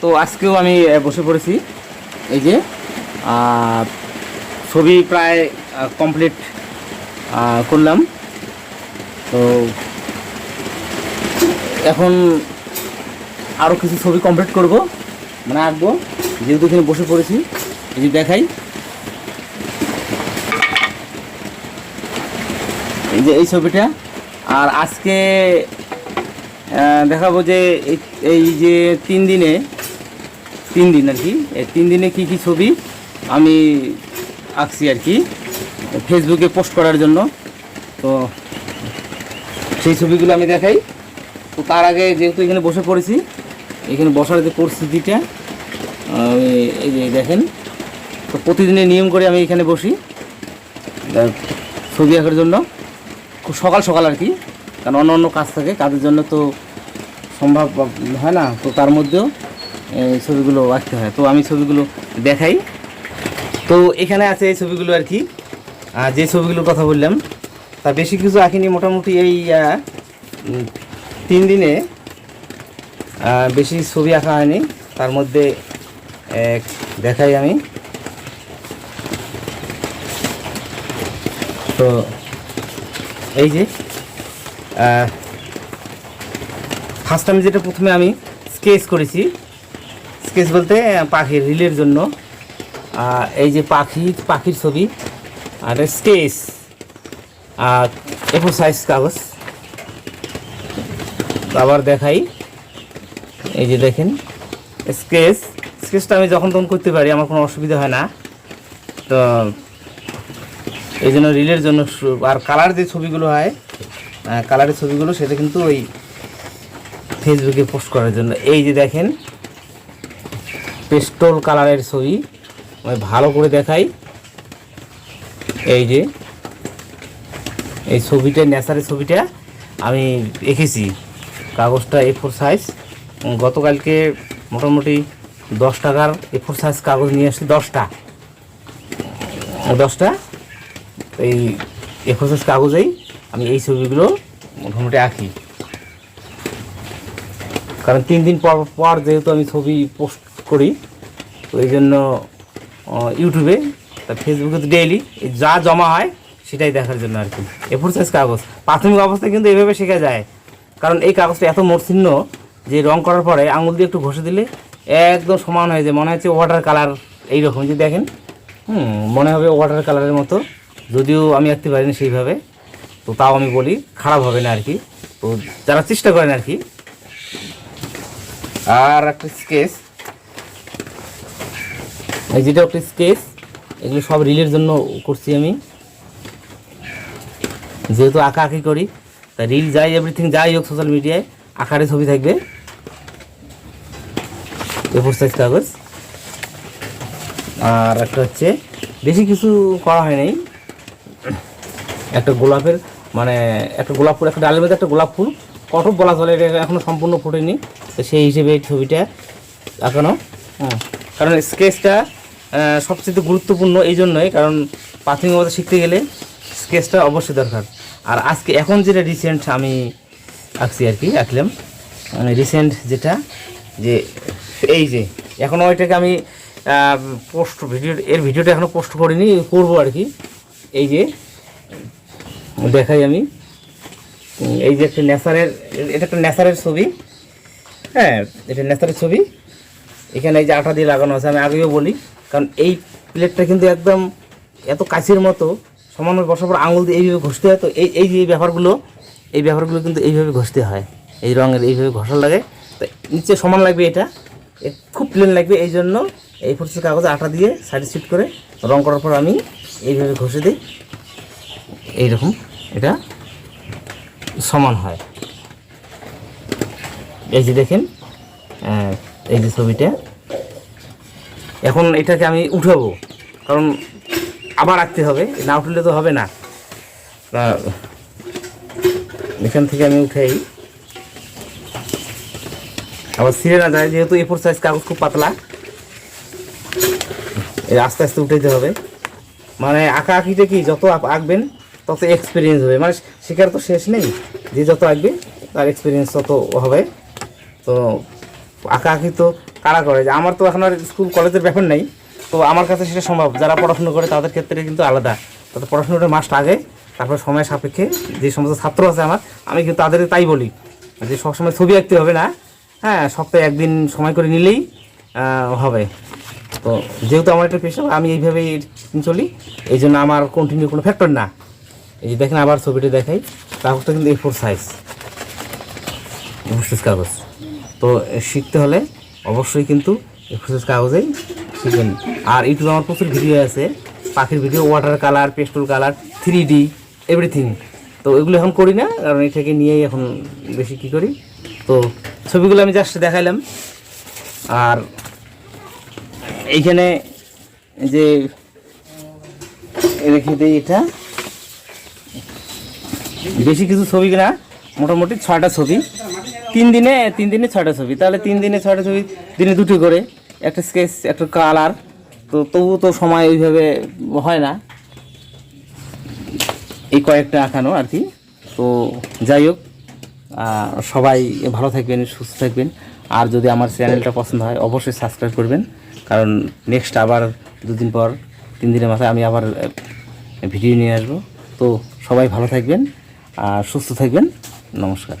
তো আজকেও আমি বসে পড়েছি। এই যে ছবি প্রায় কমপ্লিট করলাম। তো এখন আরও কিছু ছবি কমপ্লিট করব মানে আঁকবো। যেহেতু এখানে বসে পড়েছি, এই যে দেখাই। এই যে এই ছবিটা। আর আজকে দেখাবো যে এই যে তিন দিনে তিন দিন আর কি। এই তিন দিনে কি কি ছবি আমি আঁকছি আর কি ফেসবুকে পোস্ট করার জন্য। তো সেই ছবিগুলো আমি দেখাই। তো তার আগে যেহেতু এখানে বসে পড়েছি, এখানে বসার যে পরিস্থিতিটা এই যে দেখেন, তো প্রতিদিনের নিয়ম করে আমি এখানে বসি ছবি আঁকার জন্য। খুব সকাল সকাল আর কি, কারণ অন্য অন্য কাজ থাকে, কাজের জন্য তো সম্ভব হয় না। তো তার মধ্যেও ছবিগুলো আঁকতে হয়। তো আমি ছবিগুলো দেখাই। তো এখানে আছে এই ছবিগুলো আর কি। যে ছবিগুলোর কথা বললাম, তা বেশি কিছু আঁকিনি মোটামুটি এই তিন দিনে। বেশি ছবি আঁকা হয়নি। তার মধ্যে দেখাই আমি। তো এই যে ফার্স্ট আমি যেটা প্রথমে আমি স্কেচ করেছি স্কেচ বলতে পাখির রিলের জন্য। এই যে পাখি, পাখির ছবি, আর স্কেচ, আর এফোর সাইজ কাগজ। আবার দেখাই। এই যে দেখেন, স্কেচ। স্কেচটা আমি যখন তখন করতে পারি, আমার কোনো অসুবিধা হয় না। তো এই জন্য রিলের জন্য আর কালার যে ছবিগুলো হয় কালারের ছবিগুলো, সেটা কিন্তু ওই ফেসবুকে পোস্ট করার জন্য। এই যে দেখেন পেস্টল কালারের ছবি। আমি ভালো করে দেখাই। এই যে, এই ছবিটা ন্যাচারের ছবিটা আমি এঁকেছি। কাগজটা এ ফোর সাইজ গতকালকে মোটামুটি দশ টাকার এ ফোর সাইজ কাগজ নিয়ে আসছি, দশটা। দশটা, এই এ ফোর সাইজ কাগজেই আমি এই ছবিগুলো মোটামুটি আঁকি। কারণ তিন দিন পর পর যেহেতু আমি ছবি পোস্ট করি। ওই জন্য ইউটিউবে, তা ফেসবুকে তো ডেইলি যা জমা হয়, সেটাই দেখার জন্য আর কি। এফোর সাইজ কাগজ। প্রাথমিক অবস্থায় কিন্তু এভাবে শেখা যায়। কারণ এই কাগজটা এত মসৃণ যে রং করার পরে আঙুল দিয়ে একটু ঘষে দিলে একদম সমান হয়ে যায়। মনে হচ্ছে ওয়াটার কালার এইরকম। যদি দেখেন, হুম, মনে হবে ওয়াটার কালারের মতো। যদিও আমি আঁকতে পারিনি সেইভাবে। তো তাও আমি বলি, খারাপ হবে না আর কি। তো যারা চেষ্টা করেন আর কি। আর একটা স্কেচ যেটা একটা স্কেচ এগুলো সব রিলের জন্য করছি আমি। যেহেতু আঁকা আঁকি করি তা রিল যাই এভরিথিং যাই হোক সোশ্যাল মিডিয়ায় আঁকারে ছবি থাকবে। এফোর সাইজ কাগজ। আর একটা হচ্ছে বেশি কিছু করা হয় নাই। একটা গোলাপের মানে একটা গোলাপ ফুল একটা ডালের মধ্যে একটা গোলাপ ফুল কটক বলা চলে এটা এখনও সম্পূর্ণ ফুটেনি। তো সেই হিসেবে এই ছবিটা আঁকানো। হ্যাঁ। কারণ স্কেচটা সবচেয়ে গুরুত্বপূর্ণ এই জন্যই, কারণ প্রাথমিক অবস্থা শিখতে গেলে স্কেচটা অবশ্যই দরকার। আর আজকে এখন যেটা রিসেন্ট আমি আঁকছি আর কি, আঁকলাম রিসেন্ট যেটা, যে এই যে এখনও ওইটাকে আমি পোস্ট ভিডিও এর ভিডিওটা এখনও পোস্ট করিনি, করব আর কি। এই যে, দেখাই আমি। এই যে একটা ন্যাচারের এটা একটা ন্যাচারের ছবি। হ্যাঁ এটা ন্যাচারের ছবি। এখানে এই যে আঠা দিয়ে লাগানো আছে, আমি আগেও বলি। কারণ এই প্লেটটা কিন্তু একদম এত কাছের মতো সমানভাবে বসার পর আঙুল দিয়ে এইভাবে ঘষতে হয়, তো এই এই যে ব্যাপারগুলো, এই ব্যাপারগুলো কিন্তু এইভাবে ঘষতে হয়। এই রঙের এইভাবে ঘষা লাগে। তো নিচে সমান লাগবে এটা খুব প্লেন লাগবে, এই জন্য এই ফুটছে কাগজে আটা দিয়ে সাইড সিট করে রং করার পর আমি এইভাবে ঘষে দিই। এইরকম এটা সমান হয়। এই যে দেখেন এই যে ছবিটা। এখন এটাকে আমি উঠাবো। কারণ আবার আঁকতে হবে, না উঠলে তো হবে না। এখান থেকে আমি উঠাই। আবার ছিঁড়ে না যায়, যেহেতু এ ফোর সাইজ কাগজ খুব পাতলা। আস্তে আস্তে উঠাইতে হবে। মানে আঁকা আঁকিতে কি, যত আঁকবেন, তত এক্সপিরিয়েন্স হবে। মানে শেখার তো শেষ নেই। যে যত আঁকবে, তার এক্সপিরিয়েন্স তত হবে। তো আঁকা আঁকি তো কারা করে? যে আমার তো এখন আর স্কুল, কলেজের ব্যাপার নেই। তো আমার কাছে সেটা সম্ভব। যারা পড়াশুনো করে তাদের ক্ষেত্রে কিন্তু আলাদা। তাদের পড়াশোনাটা মাস্ট আগে, তারপর সময় সাপেক্ষে যে সমস্ত ছাত্র আছে আমার, আমি কিন্তু তাদের তাই বলি। যে সবসময় ছবি আঁকতে হবে না। হ্যাঁ সপ্তাহে একদিন সময় করে নিলেই হবে। তো যেহেতু আমার একটা পেশা, আমি এইভাবেই চলি। এই জন্য আমার কন্টিনিউ কোনো ফ্যাক্টর না। এই যে দেখেন, আবার ছবিটা দেখাই। কাগজটা কিন্তু এ ফোর সাইজ কাগজ তো শিখতে হলে অবশ্যই কিন্তু এফোর্সেস কাগজেই শিখবেন। আর ইউটিউবে আমার প্রচুর ভিডিও আছে, পাখির video water colour pastel colour three D everything তো এগুলো এখন করি না, কারণ এটাকে নিয়েই এখন বেশি কি করি। তো ছবিগুলো আমি জাস্ট দেখাইলাম। আর এইখানে যে রেখে দিই এটা। বেশি কিছু ছবি না, মোটামুটি ছয়টা ছবি। তিন দিনে তিন দিনে ছয়টা ছবি। তাহলে তিন দিনে ছয়টা ছবি, দিনে দুটো করে। একটা স্কেচ একটা কালার তো তবু তো সময় ওইভাবে হয় না। এই কয়েকটা আঁকানো আর কি। তো যাই হোক সবাই ভালো থাকবেন, সুস্থ থাকবেন। আর যদি আমার চ্যানেলটা পছন্দ হয়, অবশ্যই সাবস্ক্রাইব করবেন। কারণ নেক্সট আবার দুদিন পর, তিন দিনের মাথায় আমি আবার ভিডিও নিয়ে আসব। তো সবাই ভালো থাকবেন, আর সুস্থ থাকবেন। নমস্কার।